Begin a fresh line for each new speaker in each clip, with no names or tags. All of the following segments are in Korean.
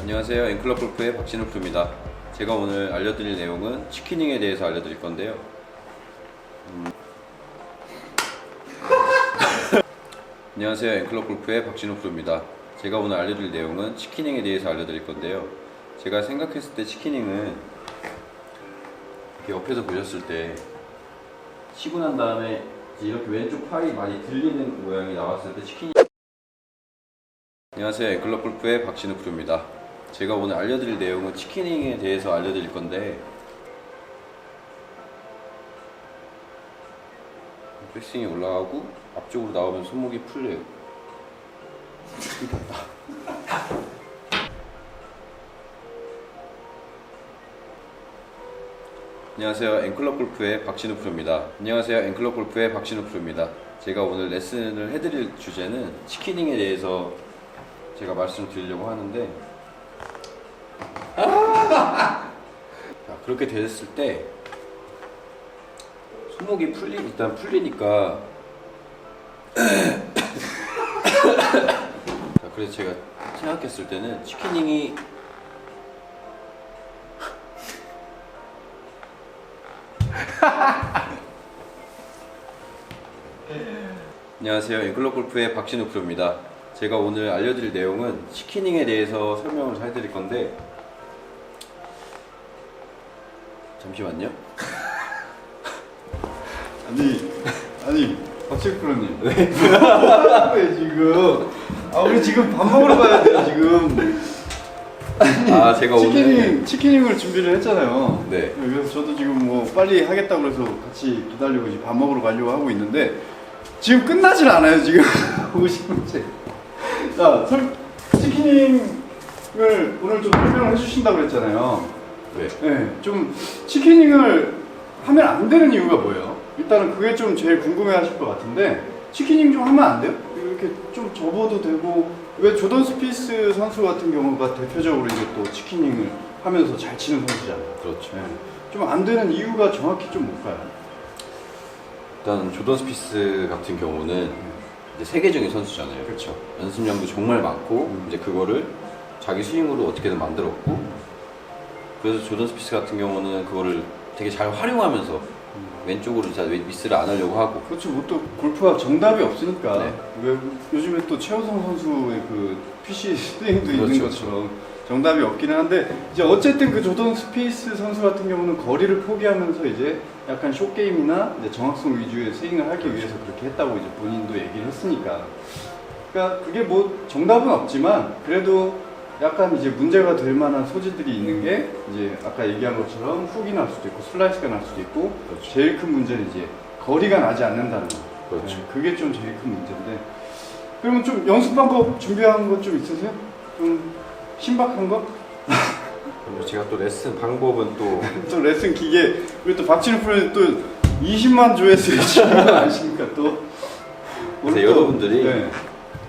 안녕하세요 앵클럽 골프의 박진우 프로입니다. 제가 오늘 알려드릴 내용은 치키닝에 대해서 알려드릴 건데요. 음. 안녕하세요 앵클럽 골프의 박진우 프로입니다. 제가 오늘 알려드릴 내용은 치키닝에 대해서 알려드릴 건데요. 제가 생각했을 때 치키닝은 이렇게 옆에서 보셨을 때 치고 난 다음에 이렇게 왼쪽 팔이 많이 들리는 모양이 나왔을 때 치킨이 안녕하세요 앵클럽 골프의 박진우 프로입니다 제가 오늘 알려드릴 내용은 치키닝에 대해서 알려드릴 건데 백스윙이 올라가고 앞쪽으로 나오면 손목이 풀려요 안녕하세요. 앵클럽 골프의 박진우 프로입니다. 안녕하세요. 앵클럽 골프의 박진우 프로입니다. 제가 오늘 레슨을 해드릴 주제는 치키닝에 대해서 제가 말씀을 드리려고 하는데 자, 그렇게 됐을 때 손목이 풀리 일단 풀리니까 자, 그래서 제가 생각했을 때는 치키닝이 안녕하세요. 앵클럽 골프의 박진우 프로입니다. 제가 오늘 알려드릴 내용은 치키닝에 대해서 설명을 해드릴 건데 잠시만요.
아니 아니 박철 프로님. 왜? 왜 지금? 아 우리 지금 밥 먹으러 가야 돼요 지금.
아 제가 오늘
치킨닝 치킨닝을 준비를 했잖아요.
네.
그래서 저도 지금 뭐 빨리 하겠다고 그래서 같이 기다리고 지금 밥 먹으러 가려고 하고 있는데 지금 끝나질 않아요 지금. 50분째 자 설, 치킨닝을 오늘 좀 설명을 해주신다고 그랬잖아요
네.
네, 좀 치킨닝을 하면 안 되는 이유가 뭐예요? 일단은 그게 좀 제일 궁금해하실 것 같은데 치킨닝 좀 하면 안 돼요? 이렇게 좀 접어도 되고 왜 조던 스피스 선수 같은 경우가 대표적으로 이제 또 치킨닝을 하면서 잘 치는 선수잖아요.
그렇죠.
좀안 되는 이유가 정확히 좀 뭘까요?
일단 조던 스피스 같은 경우는 이제 세계적인 선수잖아요.
그렇죠.
연습량도 정말 많고
음.
이제 그거를 자기 스윙으로 어떻게든 만들었고 그래서 조던 스피스 같은 경우는 그거를 되게 잘 활용하면서 왼쪽으로 자 미스를 안 하려고 하고
그렇죠. 뭐또 골프가 정답이 없으니까
네.
왜 요즘에 또 최호성 선수의 그 PC 스윙도 있는
그렇죠,
것처럼 정답이 없기는 한데 이제 어쨌든 그 조던 스피스 선수 같은 경우는 거리를 포기하면서 이제 약간 쇼 게임이나 이제 정확성 위주의 스윙을 하기
그렇죠.
위해서 그렇게 했다고 이제 본인도 얘기를 했으니까. 그러니까 그게 뭐 정답은 없지만 그래도 약간 이제 문제가 될 만한 소지들이 있는 게 이제 아까 얘기한 것처럼 훅이 날 수도 있고 슬라이스가 날 수도 있고
그렇죠.
제일 큰 문제는 이제 거리가 나지 않는다는 거.
그렇죠.
네, 그게 좀 제일 큰 문제인데. 그러면 좀 연습 방법 준비한 것 좀 있으세요? 좀 신박한 거?
그리고 제가 또 레슨 방법은 또
또 레슨 기계 우리 또 박진우 프로님 또 20만 조회수에 지금 아십니까 또?
그래서
오늘 또-
여러분들이
네,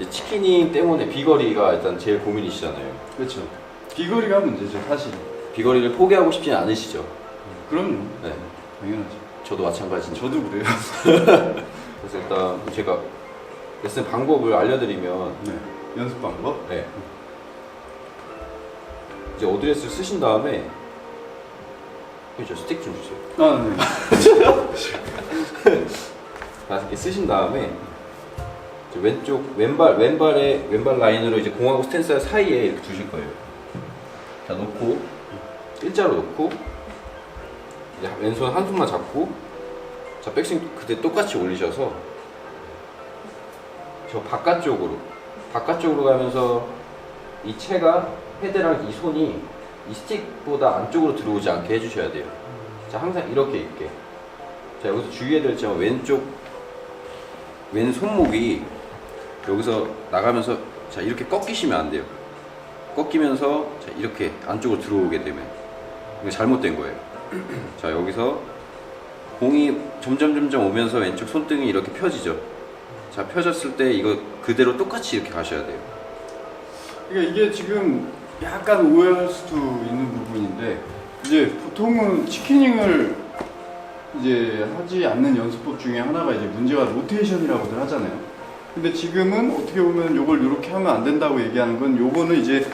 이제 치키닝 때문에 비거리가 일단 제일 고민이시잖아요.
그렇죠. 비거리가 문제죠 사실.
비거리를 포기하고 싶진 않으시죠?
그럼요.
네.
당연하죠.
저도 마찬가지죠.
저도 그래요.
그래서 일단 제가 레슨 방법을 알려드리면
네. 연습 방법.
네. 이제 어드레스를 쓰신 다음에 저 스틱 좀 주세요.
아 네.
다 이렇게 쓰신 다음에 이제 왼쪽 왼발 왼발에 왼발 라인으로 이제 공하고 스탠스 사이에 이렇게 두실 거예요. 자 놓고 일자로 놓고 이제 왼손 한 손만 잡고 자 백스윙 그때 똑같이 올리셔서 저 바깥쪽으로 바깥쪽으로 가면서 이 채가 헤드랑 이 손이 이 스틱보다 안쪽으로 들어오지 않게 해주셔야 돼요. 자 항상 이렇게 있게. 자 여기서 주의해야 될 점은 왼쪽 왼 손목이 여기서 나가면서 자 이렇게 꺾이시면 안 돼요. 꺾이면서 자 이렇게 안쪽으로 들어오게 되면 이거 잘못된 거예요. 자 여기서 공이 점점 점점 오면서 왼쪽 손등이 이렇게 펴지죠. 자 펴졌을 때 이거 그대로 똑같이 이렇게 가셔야 돼요.
그러니까 이게 지금 약간 오해할 수도 있는 부분인데 이제 보통은 치킨닝을 이제 하지 않는 연습법 중에 하나가 이제 문제가 로테이션이라고들 하잖아요. 근데 지금은 어떻게 보면 요걸 이렇게 하면 안 된다고 얘기하는 건 요거는 이제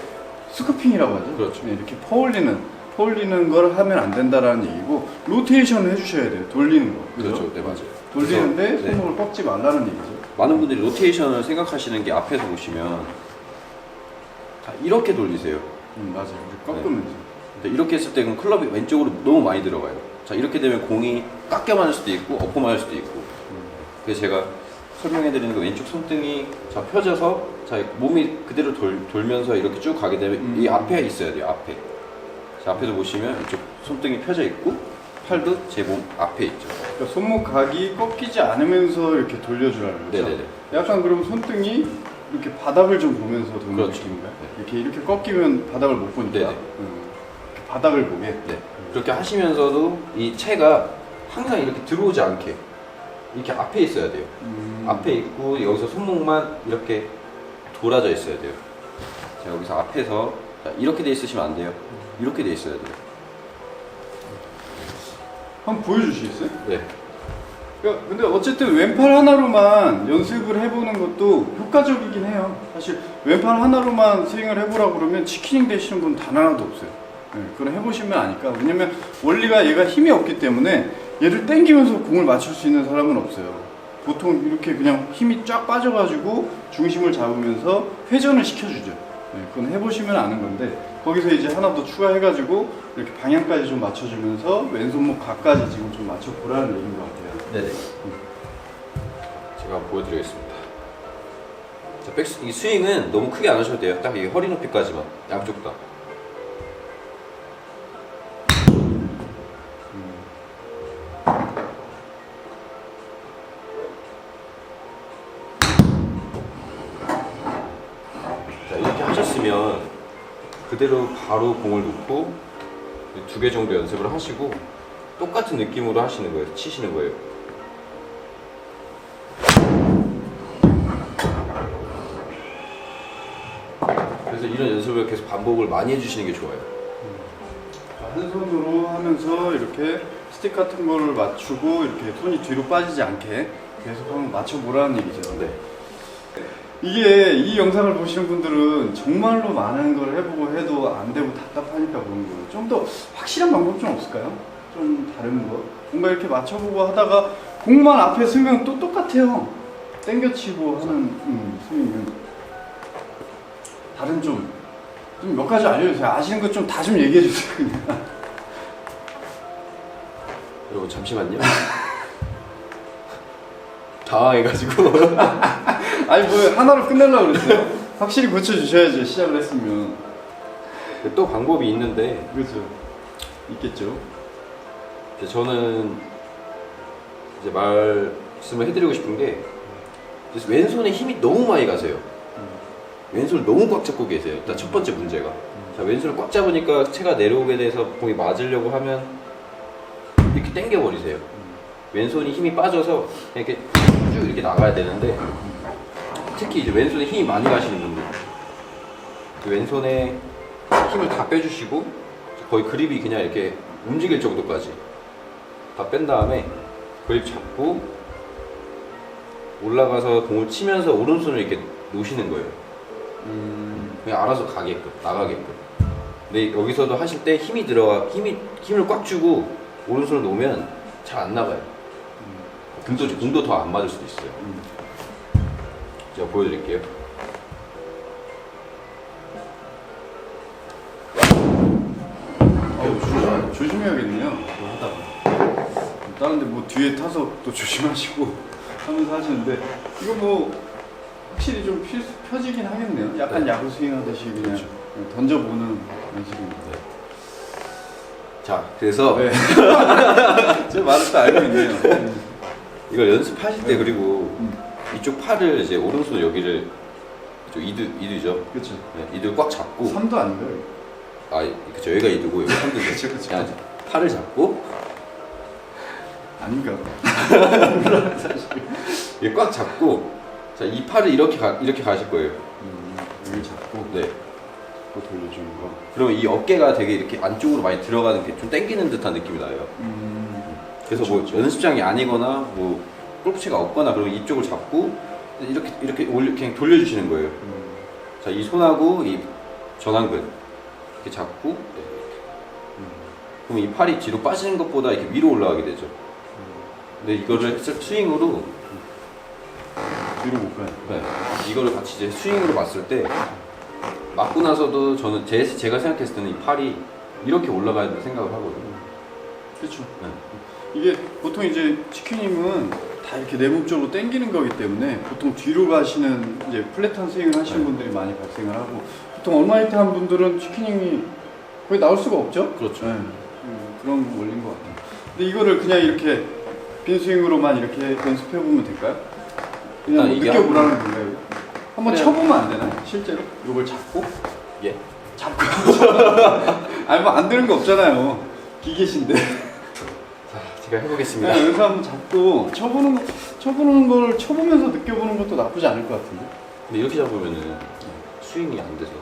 스쿠핑이라고 하죠.
그렇죠.
네, 이렇게 퍼올리는 퍼올리는 걸 하면 안 된다라는 얘기고 로테이션을 해주셔야 돼요. 돌리는 거. 그죠?
그렇죠. 네, 맞아요.
돌리는데
그래서, 네.
손목을 꺾지 말라는 얘기죠.
많은 분들이 로테이션을 생각하시는 게 앞에서 보시면 자, 이렇게 돌리세요.
음, 맞아요. 이렇게 꺾으면서.
근데 이렇게 했을 때 그럼 클럽이 왼쪽으로 너무 많이 들어가요. 자 이렇게 되면 공이 깎여 맞을 수도 있고 엎어 맞을 수도 있고. 그래서 제가 설명해 드리는 거 왼쪽 손등이 자 펴져서 자 몸이 그대로 돌, 돌면서 이렇게 쭉 가게 되면
음.
이 앞에 있어야 돼요. 앞에. 자 앞에서 보시면 이쪽 손등이 펴져 있고 팔도 제 몸 앞에 있죠.
그러니까 손목 각이 꺾이지 않으면서 이렇게 돌려주라는 거죠.
네네네.
약간 그럼 손등이 이렇게 바닥을 좀 보면서 도는
그렇죠.
느낌인가요?
네.
이렇게 이렇게 꺾이면 바닥을 못 보니까
네네.
음, 이렇게 바닥을 보게.
네. 그렇게 하시면서도 이 채가 항상 이렇게 들어오지 않게 이렇게 앞에 있어야 돼요.
음,
앞에 있고 여기서 손목만 이렇게 돌아져 있어야 돼요. 자 여기서 앞에서 자, 이렇게 돼 있으시면 안 돼요. 이렇게 돼 있어야 돼요.
한번 보여주시겠어요?
네.
그러니까 근데 어쨌든 왼팔 하나로만 연습을 해보는 것도 효과적이긴 해요. 사실 왼팔 하나로만 스윙을 해보라고 그러면 치키닝 되시는 분 단 하나도 없어요. 네, 그럼 해보시면 아니까. 왜냐면 원리가 얘가 힘이 없기 때문에 얘를 당기면서 공을 맞출 수 있는 사람은 없어요. 보통 이렇게 그냥 힘이 쫙 빠져가지고 중심을 잡으면서 회전을 시켜주죠. 네, 그건 해보시면 아는 건데 거기서 이제 하나 더 추가해가지고 이렇게 방향까지 좀 맞춰주면서 왼손목 각까지 지금 좀 맞춰보라는 얘기인 것 같아요.
네네. 제가 한번 보여드리겠습니다. 자, 백, 이 스윙은 너무 크게 안 하셔도 돼요. 딱 이 허리 높이까지만. 양쪽 다. 그대로 바로 공을 놓고 두 개 정도 연습을 하시고 똑같은 느낌으로 하시는 거예요. 치시는 거예요. 그래서 이런 연습을 계속 반복을 많이 해주시는 게 좋아요.
한 손으로 하면서 이렇게 스틱 같은 거를 맞추고 이렇게 손이 뒤로 빠지지 않게 계속 한번 맞춰보라는 얘기죠.
네.
이게 이 영상을 보시는 분들은 정말로 많은 걸 해보고 해도 안 되고 답답하니까 보는 거예요. 좀 더 확실한 방법 좀 없을까요? 좀 다른 거? 뭔가 이렇게 맞춰보고 하다가 공만 앞에 쓰면 또 똑같아요. 땡겨치고 하는 음, 스윙은 다른 좀 좀 몇 가지 알려주세요. 아시는 것 좀 다 좀 얘기해 주세요. 그냥.
여러분 잠시만요. 당황해가지고
아니 뭐 하나로 끝내려고 그랬어요. 확실히 고쳐주셔야죠. 시작을 했으면.
또 방법이 있는데
그렇죠. 있겠죠.
이제 저는 이제 말씀을 해드리고 싶은 게 이제 왼손에 힘이 너무 많이 가세요. 왼손을 너무 꽉 잡고 계세요. 일단 첫 번째 문제가. 자, 왼손을 꽉 잡으니까 채가 내려오게 돼서 공이 맞으려고 하면 이렇게 당겨 버리세요. 왼손이 힘이 빠져서 이렇게 쭉 이렇게 나가야 되는데 특히 이제 왼손에 힘이 많이 가시는 분들 그 왼손에 힘을 다 빼주시고 거의 그립이 그냥 이렇게 움직일 정도까지 다 뺀 다음에 그립 잡고 올라가서 공을 치면서 오른손을 이렇게 놓으시는 거예요.
음,
그냥 알아서 가게끔 나가게끔. 근데 여기서도 하실 때 힘이 들어가 힘이 힘을 꽉 주고 오른손을 놓으면 잘 안 나가요. 공도 공도 더 안 맞을 수도 있어요.
음.
제가 보여드릴게요.
어우, 조심, 조심해야겠네요. 하다가. 다른데 뭐 뒤에 타서 또 조심하시고 하면서 하시는데 이거 뭐 확실히 좀 필, 펴지긴 하겠네요. 약간
네.
야구 스윙 하듯이 그냥
그렇죠.
던져보는 연습입니다.
자, 그래서
네. 제 말을 또 알고 있네요. 음.
이걸 연습하실 때
네.
그리고
음.
이쪽 팔을 이제 오른손 여기를 이쪽 이두 이두죠.
그렇죠.
네, 이두 꽉 잡고
3도 아닌가요?
아 그쵸 여기가 이두고 여기 삼두죠.
그쵸, 그쵸.
그냥 팔을 잡고
아닌가?
이게 꽉 잡고 자 이 팔을 이렇게 가, 이렇게 가실 거예요.
음, 여기 잡고
네.
또 돌려주는 거.
그러면 이 어깨가 되게 이렇게 안쪽으로 많이 들어가는 게 좀 당기는 듯한 느낌이 나요.
음,
그래서
그쵸,
뭐
그쵸.
연습장이 아니거나 뭐 골프채가 없거나 그러면 이쪽을 잡고 이렇게 이렇게 올려 그냥 돌려주시는 거예요.
음.
자, 이 손하고 이 전완근 이렇게 잡고 네. 그럼 이 팔이 뒤로 빠지는 것보다 이렇게 위로 올라가게 되죠. 근데 이거를 했을 스윙으로
뒤로 못 가요.
네, 이거를 같이 이제 스윙으로 봤을 때 맞고 나서도 저는 제, 제가 생각했을 때는 이 팔이 이렇게 올라가야 된다 생각을 하거든요.
그렇죠.
네.
이게 보통 이제 치킨님은 다 이렇게 내몸쪽으로 당기는 거기 때문에 보통 뒤로 가시는 이제 플랫한 스윙을 하시는
네.
분들이 많이 발생을 하고 보통 얼마이트 한 분들은 치킨님이 거의 나올 수가 없죠.
그렇죠.
네. 음, 그런 원리인 것 같아요. 근데 이거를 그냥 이렇게 빈 스윙으로만 이렇게 연습해 보면 될까요? 그냥 뭐
일단 이게
느껴보라는 건가요? 한번
그냥-
쳐보면 안 되나요? 실제로? 이걸 잡고?
예.
잡고. 아니 뭐 안 되는 거 없잖아요. 기계신데.
자, 제가 해보겠습니다.
그냥 여기서 한번 잡고 쳐보는 거, 쳐보는 걸 쳐보면서 느껴보는 것도 나쁘지 않을 것 같은데.
근데 이렇게 잡으면은 스윙이 안 돼서.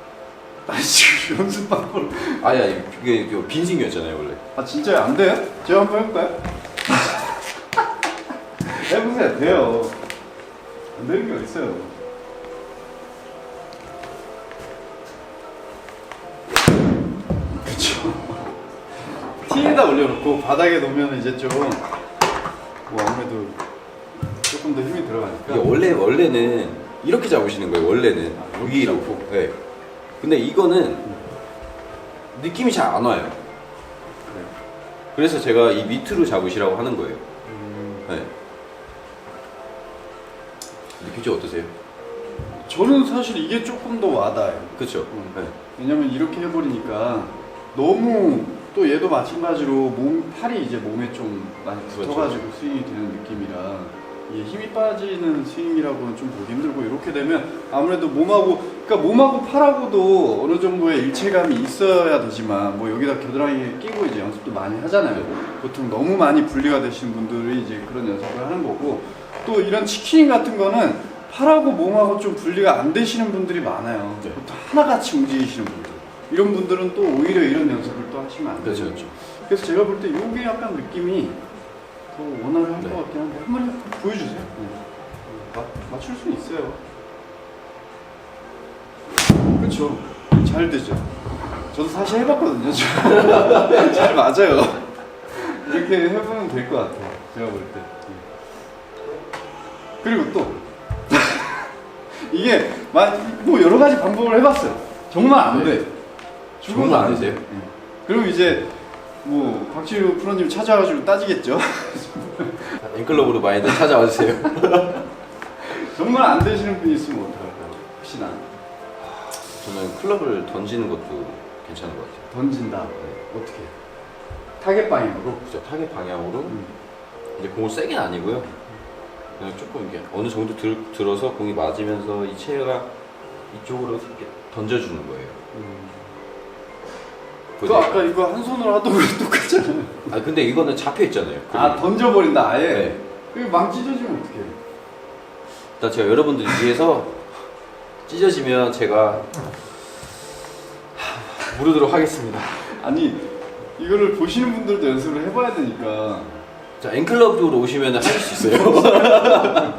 아 지금 연습 방법.
아니 아니 그게 그 빈스윙이었잖아요 원래.
아 진짜요? 안 돼요? 제가 한번 해볼까요? 해보세요. 돼요. 안 되는 게 어딨어요. 티에다 올려놓고 바닥에 놓으면 이제 좀, 뭐 아무래도 조금 더 힘이 들어가니까.
이게 원래 원래는 이렇게 잡으시는 거예요. 원래는
아, 이렇게
위로.
잡고.
네. 근데 이거는 느낌이 잘 안 와요.
그래요.
그래서 제가 이 밑으로 잡으시라고 하는 거예요.
음,
네. 느낌이 어떠세요?
저는 사실 이게 조금 더 와닿아요.
그렇죠.
음.
네.
왜냐면 이렇게 해버리니까 너무 또 얘도 마찬가지로 몸 팔이 이제 몸에 좀 많이
그렇죠.
붙어가지고 스윙이 되는 느낌이라 이게 힘이 빠지는 스윙이라고는 좀 보기 힘들고 이렇게 되면 아무래도 몸하고 그러니까 몸하고 팔하고도 어느 정도의 일체감이 있어야 되지만 뭐 여기다 겨드랑이 끼고 이제 연습도 많이 하잖아요. 보통 너무 많이 분리가 되시는 분들이 이제 그런 연습을 하는 거고 또 이런 치킨 같은 거는 팔하고 몸하고 좀 분리가 안 되시는 분들이 많아요.
네.
보통 하나같이 움직이시는 분들. 이런 분들은 또 오히려 이런 연습을 또 하시면 안
그렇죠,
되죠.
그렇죠.
그래서 제가 볼 때 이게 약간 느낌이 더 원활할
네.
것 같긴 한데 한번 보여주세요. 맞, 맞출 수 있어요. 그렇죠. 잘 되죠. 저도 사실 해봤거든요. 잘 맞아요. 이렇게 해보면 될 것 같아요. 제가 볼 때. 그리고 또 이게 마- 뭐 여러 가지 방법을 해봤어요. 정말 안 돼.
안
돼.
되세요?
네. 그럼 이제 뭐 박지우 프로님 찾아가지고 따지겠죠.
앵클럽으로 많이들 찾아와 주세요.
정말 안 되시는 분이 있으면 어떡할까요? 혹시나
저는 클럽을 던지는 것도 괜찮은 것 같아요.
던진다. 어떻게? 타겟 방향으로.
그죠? 타겟 방향으로
음.
이제 공을 세게는 아니고요. 그냥 조금 이게 어느 정도 들, 들어서 공이 맞으면서 이 체가 이쪽으로 이렇게 던져주는 거예요.
그 아까 이거 한 손으로 하던 거랑 똑같잖아요.
아 근데 이거는 잡혀 있잖아요.
아 던져버린다 아예.
네.
그망 찢어지면 어떡해?
일단 제가 여러분들 위해서 찢어지면 제가 하, 무르도록 하겠습니다.
아니 이거를 보시는 분들도 연습을 해봐야 되니까.
자 앵클럽 쪽으로 오시면 하실 수 있어요.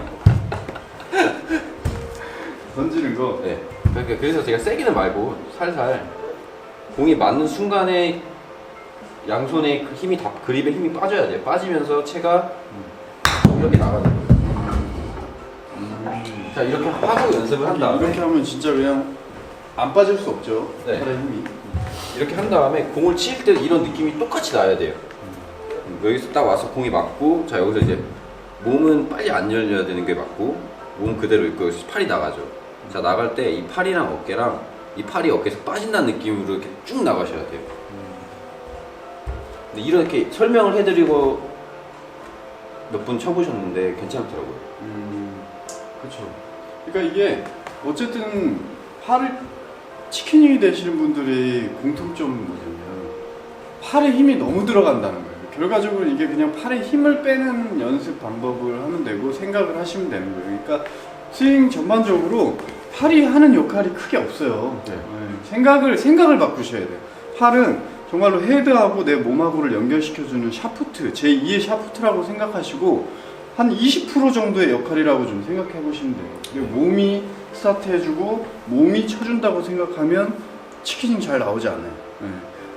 던지는 거.
네. 그러니까 그래서 제가 세게는 말고 살살 공이 맞는 순간에 양손에 그 힘이 다 그립에 힘이 빠져야 돼요. 빠지면서 체가 이렇게 나가는 거예요. 자 이렇게 하고 연습을 한 다음에
이렇게 하면 진짜 그냥 안 빠질 수 없죠.
네.
팔의 힘이.
이렇게 한 다음에 공을 칠 때 이런 느낌이 똑같이 나야 돼요. 음, 여기서 딱 와서 공이 맞고 자 여기서 이제 몸은 빨리 안 열려야 되는 게 맞고 몸 그대로 있고 여기서 팔이 나가죠. 자 나갈 때 이 팔이랑 어깨랑 이 팔이 어깨에서 빠진다는 느낌으로 이렇게 쭉 나가셔야 돼요. 근데 이렇게 설명을 해드리고 몇 분 쳐보셨는데 괜찮더라고요.
음, 그렇죠. 그러니까 이게 어쨌든 팔을 치킨이 되시는 분들이 공통점은 뭐냐면 팔에 힘이 너무 들어간다는 거예요. 결과적으로 이게 그냥 팔에 힘을 빼는 연습 방법을 하면 되고 생각을 하시면 되는 거예요. 그러니까 스윙 전반적으로 팔이 하는 역할이 크게 없어요.
네.
네, 생각을 생각을 바꾸셔야 돼요. 팔은 정말로 헤드하고 내 몸하고를 연결시켜주는 샤프트, 제 2의 샤프트라고 생각하시고 한 20% 정도의 역할이라고 좀 생각해 보시면 돼요. 몸이 스타트해주고 몸이 쳐준다고 생각하면 치킨이 잘 나오지 않아요. 네.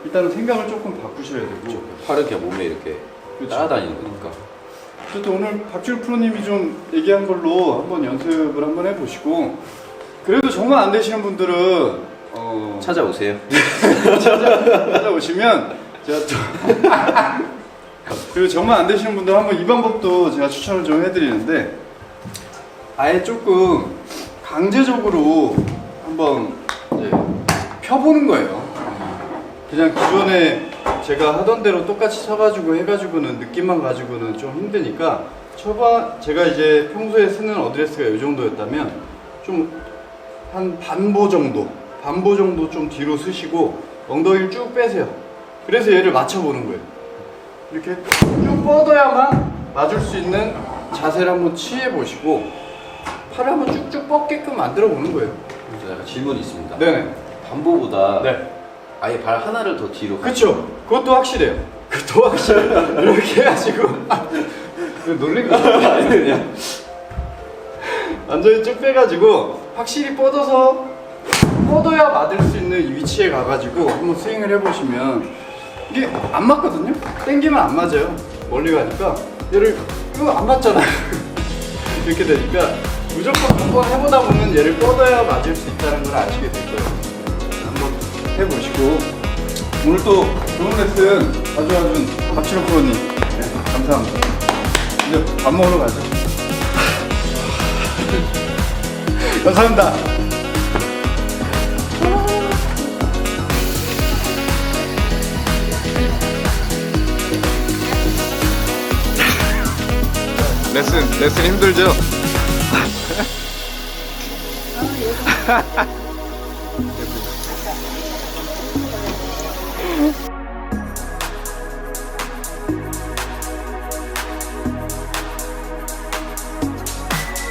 일단은 생각을 조금 바꾸셔야 되고.
팔은 그냥 몸에 이렇게
그렇죠.
따라다니는 거니까.
어쨌든 오늘 박지훈 프로님이 좀 얘기한 걸로 한번 연습을 한번 해보시고 그래도 정말 안 되시는 분들은 어,
찾아오세요.
찾아오시면 제가 또 그리고 정말 안 되시는 분들 한번 이 방법도 제가 추천을 좀 해드리는데 아예 조금 강제적으로 한번 이제 펴보는 거예요. 그냥 기존에 제가 하던 대로 똑같이 쳐가지고 해가지고는 느낌만 가지고는 좀 힘드니까 초반 제가 이제 평소에 쓰는 어드레스가 이 정도였다면 좀 한 반보 정도 반보 정도 좀 뒤로 쓰시고 엉덩이를 쭉 빼세요. 그래서 얘를 맞춰보는 거예요. 이렇게 쭉 뻗어야만 맞을 수 있는 자세를 한번 취해 보시고 팔을 한번 쭉쭉 뻗게끔 만들어 보는 거예요.
제가 질문이 있습니다.
네네.
반보보다
네.
아예 발 하나를 더 뒤로
그쵸. 그것도 확실해요. 그것도 확실해요. 이렇게 해가지고. 이거 놀린 거 아니냐. 완전히 쭉 빼가지고 확실히 뻗어서 뻗어야 맞을 수 있는 이 위치에 가가지고 한번 스윙을 해보시면 이게 안 맞거든요? 땡기면 안 맞아요. 멀리 가니까 얘를 이거 안 맞잖아요. 이렇게 되니까 무조건 한번 해보다 보면 얘를 뻗어야 맞을 수 있다는 걸 아시게 될 거예요. 한번 해보시고 오늘 또 좋은 레슨 가져와준 박치로 프로님 네, 감사합니다. 이제 밥 먹으러 가자. 감사합니다.
레슨 레슨 힘들죠?